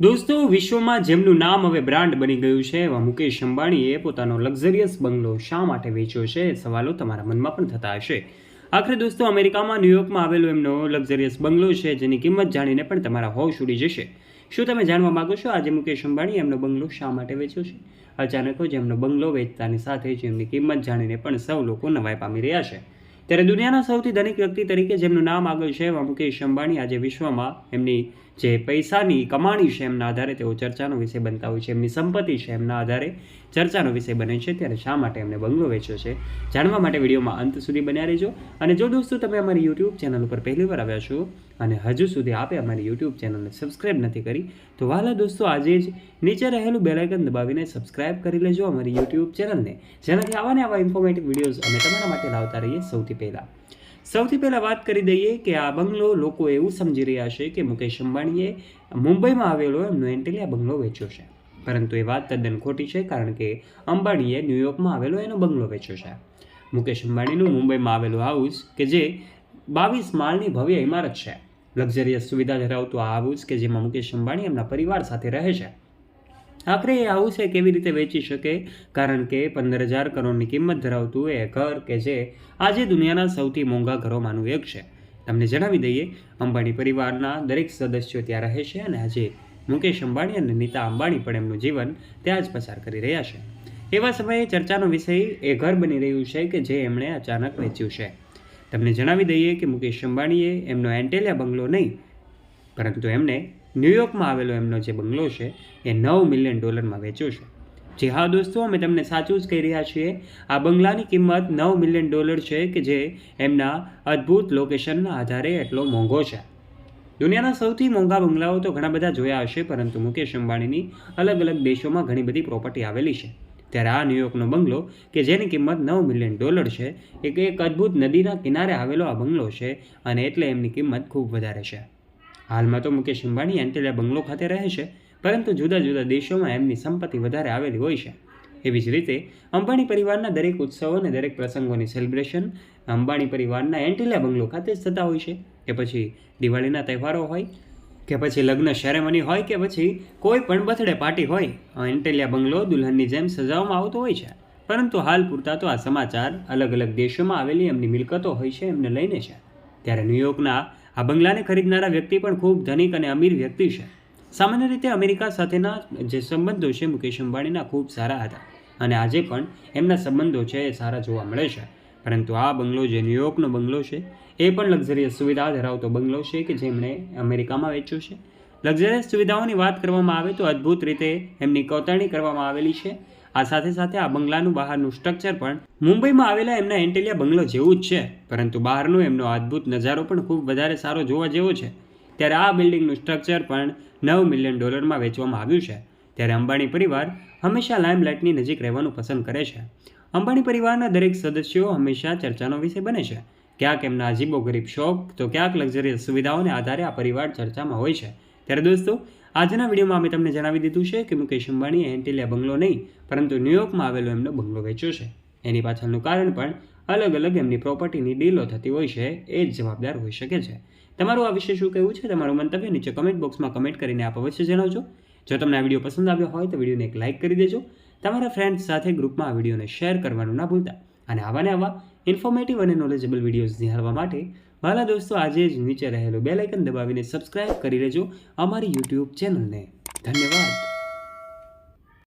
દોસ્તો, વિશ્વમાં જેમનું નામ હવે બ્રાન્ડ બની ગયું છે, એવા મુકેશ અંબાણીએ પોતાનો લક્ઝરિયસ બંગલો શા માટે વેચ્યો છે સવાલો તમારા મનમાં પણ થતા હશે. આખરે દોસ્તો, અમેરિકામાં, ન્યુયોર્કમાં આવેલો એમનો લક્ઝરિયસ બંગલો છે, જેની કિંમત જાણીને પણ તમારા હોશ ઉડી જશે. શું તમે જાણવા માગો છો, આજે મુકેશ અંબાણી એમનો બંગલો શા માટે વેચ્યો છે? અચાનક જ એમનો બંગલો વેચતાની સાથે જ એમની કિંમત જાણીને પણ સૌ લોકો નવાઈ પામી રહ્યા છે. ત્યારે દુનિયાના સૌથી ધનિક વ્યક્તિ તરીકે જેમનું નામ આગળ છે, એવા મુકેશ અંબાણી આજે વિશ્વમાં એમની જે પૈસાની કમાણી છે એમના આધારે તેઓ ચર્ચાનો વિષય બનતા હોય છે. એમની સંપત્તિ છે એમના આધારે ચર્ચાનો વિષય બને છે. ત્યારે શા માટે એમને બંગલો વેચ્યો છે? જાણવા માટે વિડીયોમાં અંત સુધી બન્યા રહેજો. અને જો દોસ્તો તમે અમારી યુટ્યુબ ચેનલ ઉપર પહેલી વાર આવ્યા છો અને હજુ સુધી આપે અમારી યુટ્યુબ ચેનલને સબસ્ક્રાઇબ નથી કરી, તો વાલા દોસ્તો આજે જ નીચે રહેલું બેલાઇકન દબાવીને સબસ્ક્રાઇબ કરી લેજો અમારી યુટ્યુબ ચેનલને. જેનાથી આવા ને આવા ઇન્ફોર્મેટિવ વિડીયોઝ અમે તમારા માટે લાવતા રહીએ સૌથી પહેલાં. સૌથી પહેલાં વાત કરી દઈએ કે આ બંગલો લોકો એવું સમજી રહ્યા છે કે મુકેશ અંબાણીએ મુંબઈમાં આવેલો એમનો એન્ટેલિયા બંગલો વેચ્યો છે. પરંતુ એ વાત તદ્દન ખોટી છે કારણ કે અંબાણીએ ન્યુયોર્કમાં આવેલો એનો બંગલો વેચ્યો છે. મુકેશ અંબાણીનું મુંબઈમાં આવેલું હાઉસ કે જે બાવીસ માળની ભવ્ય ઇમારત છે. લક્ઝરિયસ સુવિધા ધરાવતું આ હાઉસ કે જેમાં મુકેશ અંબાણી એમના પરિવાર સાથે રહે છે. આખરે એ હાઉસ એ કેવી રીતે વેચી શકે? કારણ કે પંદર હજાર કરોડની કિંમત ધરાવતું એ ઘર કે જે આજે દુનિયાના સૌથી મોંઘા ઘરોમાંનું એક છે. તમને જણાવી દઈએ, અંબાણી પરિવારના દરેક સદસ્યો ત્યાં રહે છે અને આજે મુકેશ અંબાણી અને નીતા અંબાણી પણ એમનું જીવન ત્યાં જ પસાર કરી રહ્યા છે. એવા સમયે ચર્ચાનો વિષય એ ઘર બની રહ્યું છે કે જે એમણે અચાનક વેચ્યું છે. તમને જણાવી દઈએ કે મુકેશ અંબાણીએ એમનો એન્ટેલિયા બંગલો નહીં, પરંતુ એમને ન્યુયોર્કમાં આવેલો એમનો જે બંગલો છે, એ નવ મિલિયન ડોલરમાં વેચ્યો છે. જી હા, દોસ્તો, અમે તમને સાચું જ કહી રહ્યા છીએ. આ બંગલાની કિંમત નવ મિલિયન ડોલર છે કે જે એમના અદ્ભુત લોકેશનના આધારે એટલો મોંઘો છે. દુનિયાના સૌથી મોંઘા બંગલાઓ તો ઘણા બધા જોયા હશે, પરંતુ મુકેશ અંબાણીની અલગ અલગ દેશોમાં ઘણી બધી પ્રોપર્ટી આવેલી છે. ત્યારે આ ન્યુયોર્કનો બંગલો, કે જેની કિંમત નવ મિલિયન ડોલર છે, એક એક અદ્ભુત નદીના કિનારે આવેલો આ બંગલો છે અને એટલે એમની કિંમત ખૂબ વધારે છે. હાલમાં તો મુકેશ અંબાણી એન્ટેલિયા બંગલો ખાતે રહે છે, પરંતુ જુદા જુદા દેશોમાં એમની સંપત્તિ વધારે આવેલી હોય છે. એવી જ રીતે, અંબાણી પરિવારના દરેક ઉત્સવો અને દરેક પ્રસંગોની સેલિબ્રેશન અંબાણી પરિવારના એન્ટેલિયા બંગલો ખાતે જ થતા હોય છે. કે પછી દિવાળીના તહેવારો હોય, કે પછી લગ્ન સેરેમની હોય, કે પછી કોઈ પણ બર્થડે પાર્ટી હોય એન્ટેલિયા બંગલો દુલ્હનની જેમ સજાવવામાં આવતો હોય છે. પરંતુ હાલ પૂરતા તો આ સમાચાર અલગ અલગ દેશોમાં આવેલી એમની મિલકતો હોય છે એમને લઈને છે. ત્યારે ન્યુયોર્કના આ બંગલાને ખરીદનારા વ્યક્તિ પણ ખૂબ ધનિક અને અમીર વ્યક્તિ છે. સામાન્ય રીતે અમેરિકા સાથેના જે સંબંધો છે, મુકેશ અંબાણીના ખૂબ સારા હતા અને આજે પણ એમના સંબંધો છે એ સારા જોવા મળે છે. પરંતુ આ બંગલો જે ન્યુયોર્કનો બંગલો છે, એ પણ લક્ઝરિયસ સુવિધા ધરાવતો બંગલો છે કે જેમણે અમેરિકામાં વેચ્યો છે. લક્ઝરિયસ સુવિધાઓની વાત કરવામાં આવે તો અદ્ભુત રીતે એમની કોતરણી કરવામાં આવેલી છે. આ સાથે સાથે આ બંગલાનું બહારનું સ્ટ્રક્ચર પણ મુંબઈમાં આવેલા એમના એન્ટેલિયા બંગલો જેવું જ છે. પરંતુ બહારનો એમનો અદ્ભુત નજારો પણ ખૂબ વધારે સારો જોવા જેવો છે. ત્યારે આ બિલ્ડિંગનું સ્ટ્રક્ચર પણ નવ મિલિયન ડોલરમાં વેચવામાં આવ્યું છે. ત્યારે અંબાણી પરિવાર હંમેશા લાઇમલાઇટની નજીક રહેવાનું પસંદ કરે છે. અંબાણી પરિવારના દરેક સદસ્યો હંમેશા ચર્ચાનો વિષય બને છે. ક્યાંક એમના અજીબો ગરીબ શોખ, તો ક્યાંક લક્ઝરિયસ સુવિધાઓને આધારે આ પરિવાર ચર્ચામાં હોય છે. ત્યારે દોસ્તો આજના વિડીયોમાં અમે તમને જણાવી દીધું છે કે મુકેશ અંબાણીએ એન્ટિલિયા બંગલો નહીં, પરંતુ ન્યૂયોર્કમાં આવેલો એમનો બંગલો વેચ્યો છે. એની પાછળનું કારણ પણ અલગ અલગ એમની પ્રોપર્ટીની ડીલો થતી હોય છે, એ જ જવાબદાર હોઈ શકે છે. તમારું આ વિશે શું કહેવું છે? તમારું મંતવ્ય નીચે કમેન્ટ બોક્સમાં કમેન્ટ કરીને આપ અવશ્ય જણાવજો. જો તમને આ વીડિયો પસંદ આવ્યો હોય તો વિડીયોને એક લાઇક કરી દેજો. તમારા ફ્રેન્ડ્સ સાથે ગ્રુપમાં આ વિડીયોને શેર કરવાનું ના ભૂલતા. અને આવા ને આવા ઇન્ફોર્મેટિવ અને નોલેજેબલ વિડીયોઝ નિહાળવા માટે વાલા દોસ્તો, આજે જ નીચે રહેલું બે આઇકન દબાવીને સબસ્ક્રાઇબ કરી લેજો અમારી યુટ્યુબ ચેનલને ધન્યવાદ.